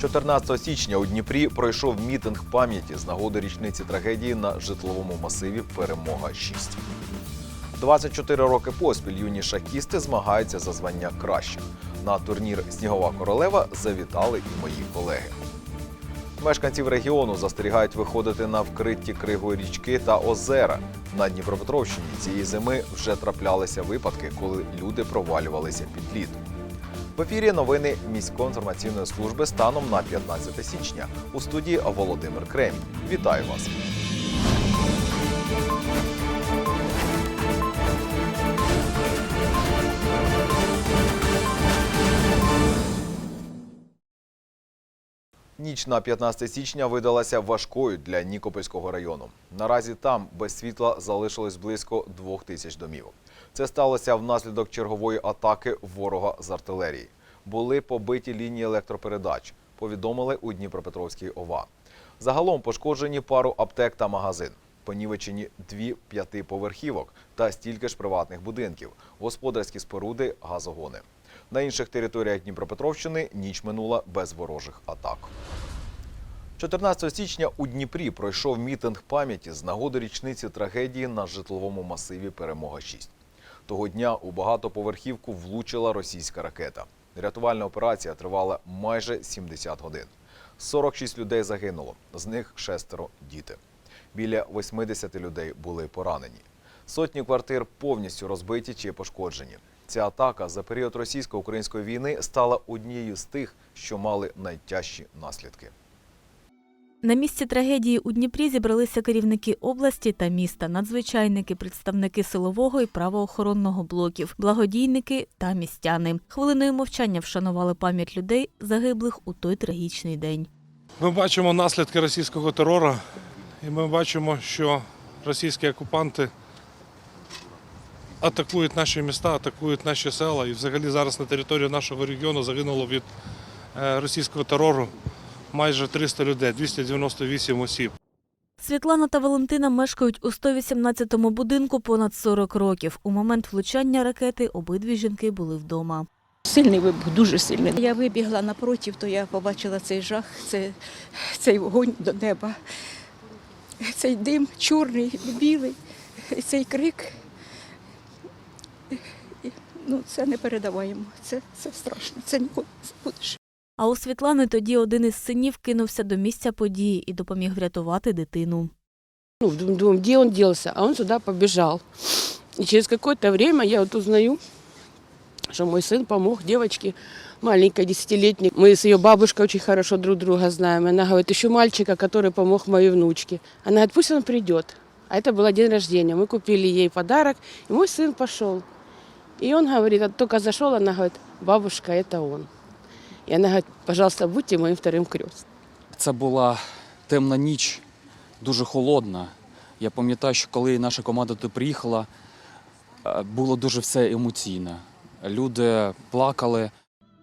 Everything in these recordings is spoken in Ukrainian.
14 січня у Дніпрі пройшов мітинг пам'яті з нагоди річниці трагедії на житловому масиві Перемога 6. 24 роки поспіль юні шахісти змагаються за звання кращих. На турнір Снігова королева завітали і мої колеги. Мешканців регіону застерігають виходити на вкриті кригою річки та озера. На Дніпропетровщині цієї зими вже траплялися випадки, коли люди провалювалися під лід. В ефірі новини міської інформаційної служби станом на 15 січня. У студії Володимир Кремінь. Вітаю вас! Ніч на 15 січня видалася важкою для Нікопольського району. Наразі там без світла залишилось близько двох тисяч домівок. Це сталося внаслідок чергової атаки ворога з артилерії. Були побиті лінії електропередач. Повідомили у Дніпропетровській ОВА. Загалом пошкоджені пару аптек та магазин. Понівечені дві п'ятиповерхівок та стільки ж приватних будинків, господарські споруди, газогони. На інших територіях Дніпропетровщини ніч минула без ворожих атак. 14 січня у Дніпрі пройшов мітинг пам'яті з нагоди річниці трагедії на житловому масиві Перемога 6 Того дня у багатоповерхівку влучила російська ракета. Рятувальна операція тривала майже 70 годин. 46 людей загинуло, з них шестеро діти. Біля 80 людей були поранені. Сотні квартир повністю розбиті чи пошкоджені. Ця атака за період російсько-української війни стала однією з тих, що мали найтяжчі наслідки. На місці трагедії у Дніпрі зібралися керівники області та міста, надзвичайники, представники силового і правоохоронного блоків, благодійники та містяни. Хвилиною мовчання вшанували пам'ять людей, загиблих у той трагічний день. Ми бачимо наслідки російського терору, і ми бачимо, що російські окупанти атакують наші міста, атакують наші села. І взагалі зараз на території нашого регіону загинуло від е, російського терору майже 300 людей, 298 осіб. Світлана та Валентина мешкають у 118-му будинку понад 40 років. У момент влучання ракети обидві жінки були вдома. Сильний вибух, дуже сильний. Я вибігла напротив, то я побачила цей жах, це, цей вогонь до неба, цей дим чорний, білий, цей крик. Ну, це не передаваємо. Це, це страшно. Це ніколи не забудеш. А у Світлани тоді один із синів кинувся до місця події і допоміг врятувати дитину. Ну, дум- думаем, где он делся, а он сюда побежал. И через какое-то время я вот узнаю, что мой сын помог девочке маленькой, десятилетней. Мы с ее бабушкой очень хорошо друг друга знаем. Она говорит, еще мальчика, который помог моей внучке. Она говорит, пусть он придет. А это был день рождения. Мы купили ей подарок, и мой сын пошел. И он говорит, а только зашел, она говорит, бабушка, это он. И она говорит, пожалуйста, будьте моим вторым крестным. Це була темна ніч, дуже холодна. Я пам'ятаю, що коли наша команда туди приїхала, е, було дуже все емоційно. Люди плакали.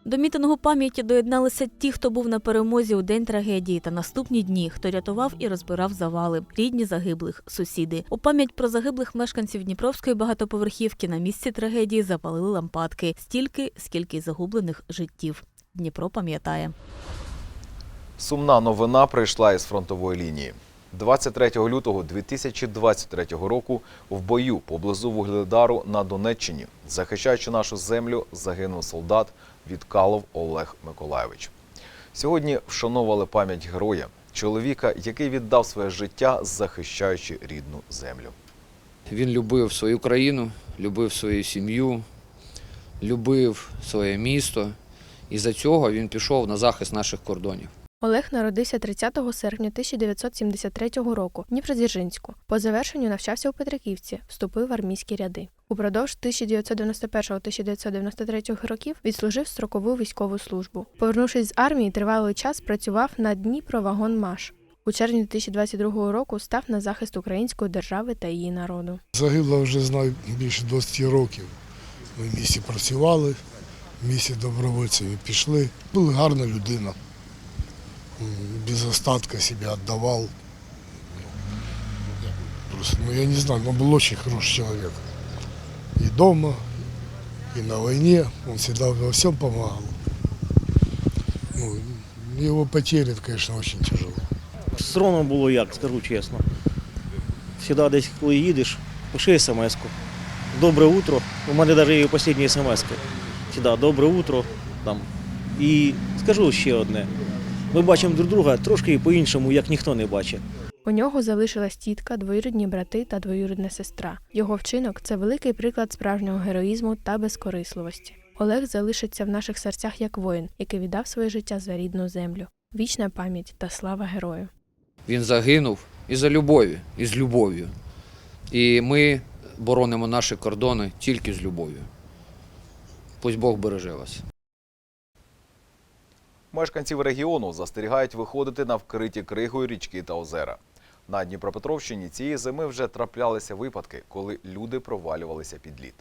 До мітингу пам'яті доєдналися ті, хто був на перемозі у день трагедії, та наступні дні, хто рятував і розбирав завали, рідні загиблих, сусіди. У пам'ять про загиблих мешканців Дніпровської багатоповерхівки на місці трагедії запалили лампадки стільки, скільки й загублених життів. Дніпро пам'ятає. Сумна новина прийшла із фронтової лінії. 23 лютого 2023 року в бою поблизу Вугледару на Донеччині, захищаючи нашу землю, загинув солдат Відкалов Олег Миколайович. Сьогодні вшановували пам'ять героя, чоловіка, який віддав своє життя, захищаючи рідну землю. Він любив свою країну, любив свою сім'ю, любив своє місто. І за цього він пішов на захист наших кордонів. Олег народився 30 серпня 1973 року в Дніпродзержинську. По завершенню навчався у Петриківці, вступив в армійські ряди. Упродовж 1991-1993 років відслужив строкову військову службу. Повернувшись з армії, тривалий час працював на Дніпровагонмаш. У червні 2022 року став на захист української держави та її народу. Загибла вже знаю більше 20 років. Ми в місті працювали, в місті добровольцями пішли. Була гарна людина. Без остатка себе віддавав. Просто, ну я не знаю, но был очень хороший человек. И дома, и на войне. Он всегда во всем помогал. Ну, Его потери, конечно, очень тяжело. Соромно було як, скажу чесно. Всегда десь, коли їдеш, пиши смс-ку. Добре утро. У мене навіть є останні смс-ки. Всегда добре утро. Там. І скажу ще одне. Ми бачимо друг друга трошки по-іншому, як ніхто не бачить. У нього залишилась тітка, двоюрідні брати та двоюрідна сестра. Його вчинок це великий приклад справжнього героїзму та безкорисливості. Олег залишиться в наших серцях як воїн, який віддав своє життя за рідну землю. Вічна пам'ять та слава герою. Він загинув із за любові, і з любов'ю. І ми боронимо наші кордони тільки з любов'ю. Пусть Бог береже вас. Мешканців регіону застерігають виходити на вкриті кригою річки та озера. На Дніпропетровщині цієї зими вже траплялися випадки, коли люди провалювалися під лід.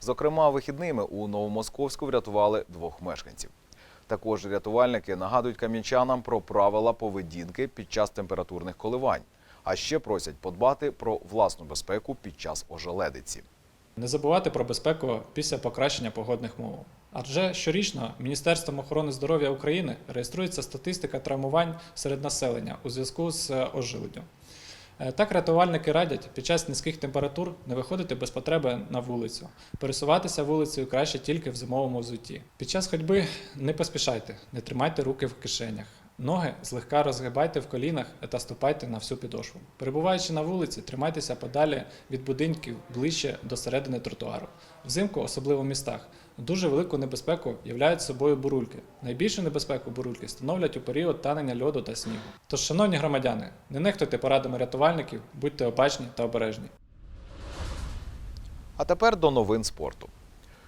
Зокрема, вихідними у Новомосковську врятували двох мешканців. Також рятувальники нагадують кам'янчанам про правила поведінки під час температурних коливань, а ще просять подбати про власну безпеку під час ожеледиці. Не забувати про безпеку після покращення погодних умов. Адже щорічно Міністерством охорони здоров'я України реєструється статистика травмувань серед населення у зв'язку з е, ожиленням. Е, Так рятувальники радять під час низьких температур не виходити без потреби на вулицю, пересуватися вулицею краще тільки в зимовому взутті. Під час ходьби не поспішайте, не тримайте руки в кишенях. Ноги злегка розгибайте в колінах та ступайте на всю підошву. Перебуваючи на вулиці, тримайтеся подалі від будинків ближче до середини тротуару. Взимку, особливо в містах, дуже велику небезпеку являють собою бурульки. Найбільшу небезпеку бурульки становлять у період танення льоду та снігу. Тож, шановні громадяни, не нехтуйте порадами рятувальників, будьте обачні та обережні. А тепер до новин спорту.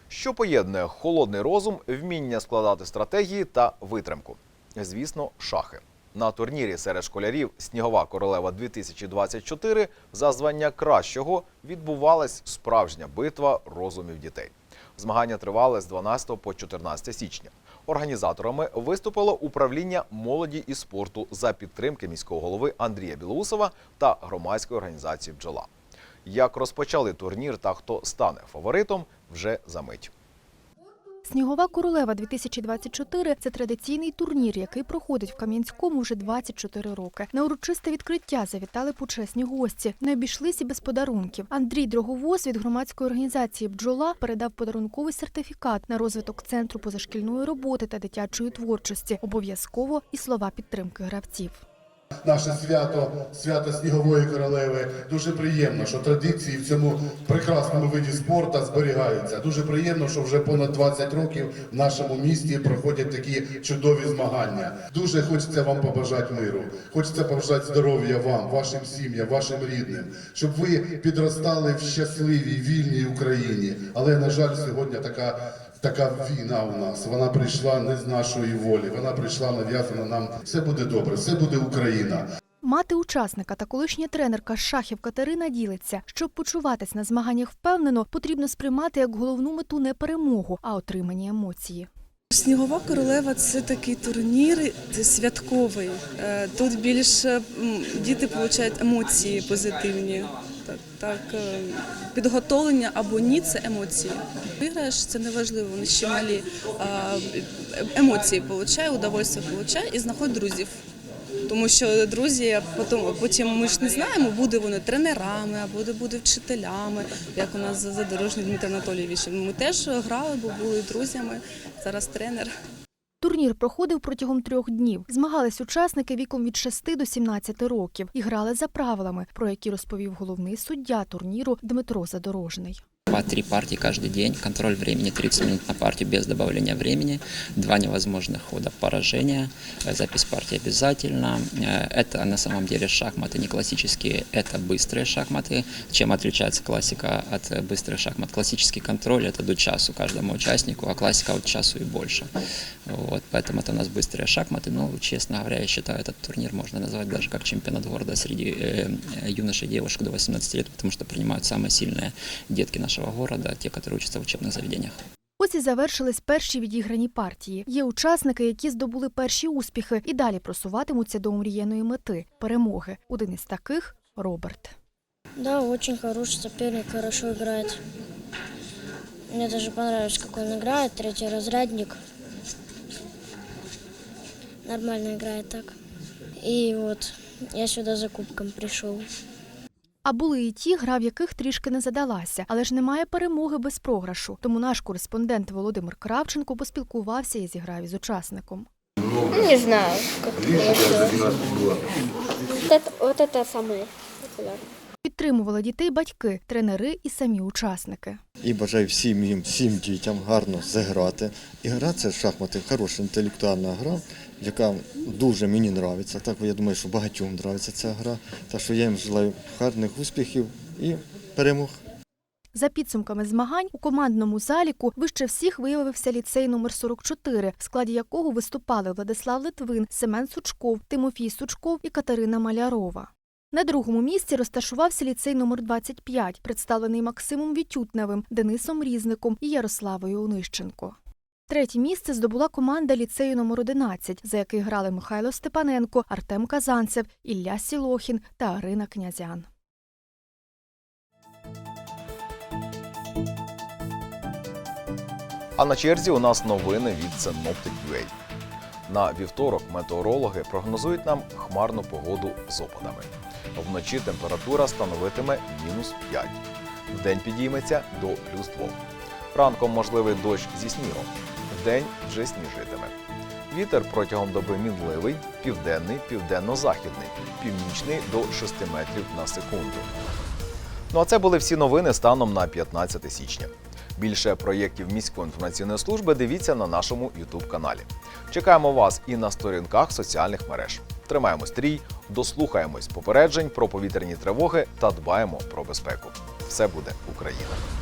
Що поєднує холодний розум, вміння складати стратегії та витримку? Звісно, шахи. На турнірі серед школярів Снігова королева 2024 за звання кращого відбувалась справжня битва розумів дітей. Змагання тривали з 12 по 14 січня. Організаторами виступило управління молоді і спорту за підтримки міського голови Андрія Білоусова та громадської організації Бджола. Як розпочали турнір та хто стане фаворитом, вже за мить. Снігова королева 2024 – це традиційний турнір, який проходить в Кам'янському вже 24 роки. На урочисте відкриття завітали почесні гості. Не обійшлись і без подарунків. Андрій Дроговоз від громадської організації Бджола передав подарунковий сертифікат на розвиток центру позашкільної роботи та дитячої творчості. Обов'язково і слова підтримки гравців. Наше свято, свято Снігової королеви. Дуже приємно, що традиції в цьому прекрасному виді спорту зберігаються. Дуже приємно, що вже понад 20 років в нашому місті проходять такі чудові змагання. Дуже хочеться вам побажати миру. Хочеться побажати здоров'я вам, вашим сім'ям, вашим рідним, щоб ви підростали в щасливій вільній Україні. Але на жаль, сьогодні така. Така війна у нас, вона прийшла не з нашої волі, вона прийшла нав'язана нам. Все буде добре, все буде Україна. Мати учасника та колишня тренерка шахів Катерина ділиться, щоб почуватись на змаганнях впевнено, потрібно сприймати як головну мету не перемогу, а отримані емоції. Снігова королева це такий турнір святковий. Е, Тут більше діти отримують емоції позитивні. Так, е, підготовлення або ні це емоції. Виграєш, це неважливо, вони ще малі емоції получає, удовольствие получає і знаходить друзів. Тому що друзі, потім, потім ми ж не знаємо, буде вони тренерами, а буде, буде вчителями, як у нас задорожний Дмитро Анатолійович. Ми теж грали, бо були друзями. Зараз тренер. Турнір проходив протягом трьох днів. Змагались учасники віком від 6 до 17 років і грали за правилами, про які розповів головний суддя турніру Дмитро Задорожний. Два-три партии каждый день, контроль времени 30 минут на партию без добавления времени, два невозможных хода поражения, э, запись партии обязательно. Э, Это на самом деле шахматы не классические, это быстрые шахматы. Чем отличается классика от э, быстрых шахмат? Классический контроль это до часу каждому участнику, а классика от часу и больше. Вот, поэтому это у нас быстрые шахматы. Но, честно говоря, я считаю, этот турнир можно назвать даже как чемпионат города среди э, юношей и девушек до 18 лет, потому что принимают самые сильные детки нашего города, те, которые учатся в учебных заведениях. Ось і завершились перші відіграні партії. Є учасники, які здобули перші успіхи і далі просуватимуться до омріяної мети перемоги. Один із таких Роберт. Да, очень хороший соперник, хорошо играет. Мне даже понравилось, как он играет, третий разрядник. нормально играет так. И вот я сюда за кубком пришел. А були і ті, гра в яких трішки не задалася, але ж немає перемоги без програшу. Тому наш кореспондент Володимир Кравченко поспілкувався і зіграв із учасником. Не знаю, получилось. Вот это, это. Підтримували дітей батьки, тренери і самі учасники. І бажаю всім їм, всім дітям гарно зіграти. І гра це шахмати, хороша інтелектуальна гра, яка дуже мені подобається. Так я думаю, що багатьом подобається ця гра. Так що я їм желаю гарних успіхів і перемог. За підсумками змагань у командному заліку вище всіх виявився ліцей номер 44, в складі якого виступали Владислав Литвин, Семен Сучков, Тимофій Сучков і Катерина Малярова. На другому місці розташувався ліцей номер 25, представлений Максимом Вітютневим, Денисом Різником і Ярославою Онищенко. Третє місце здобула команда ліцею номер 11, за який грали Михайло Степаненко, Артем Казанцев, Ілля Сілохін та Арина Князян. А на черзі у нас новини від Synoptic.ua. На вівторок метеорологи прогнозують нам хмарну погоду з опадами. Вночі температура становитиме мінус 5. Вдень підійметься до плюс 2. Ранком можливий дощ зі снігом. Вдень вже сніжитиме. Вітер протягом доби мінливий, південний, південно-західний, північний до 6 метрів на секунду. Ну а це були всі новини станом на 15 січня. Більше проєктів міської інформаційної служби дивіться на нашому youtube каналі. Чекаємо вас і на сторінках соціальних мереж. Тримаємо стрій, дослухаємось попереджень про повітряні тривоги та дбаємо про безпеку. Все буде Україна!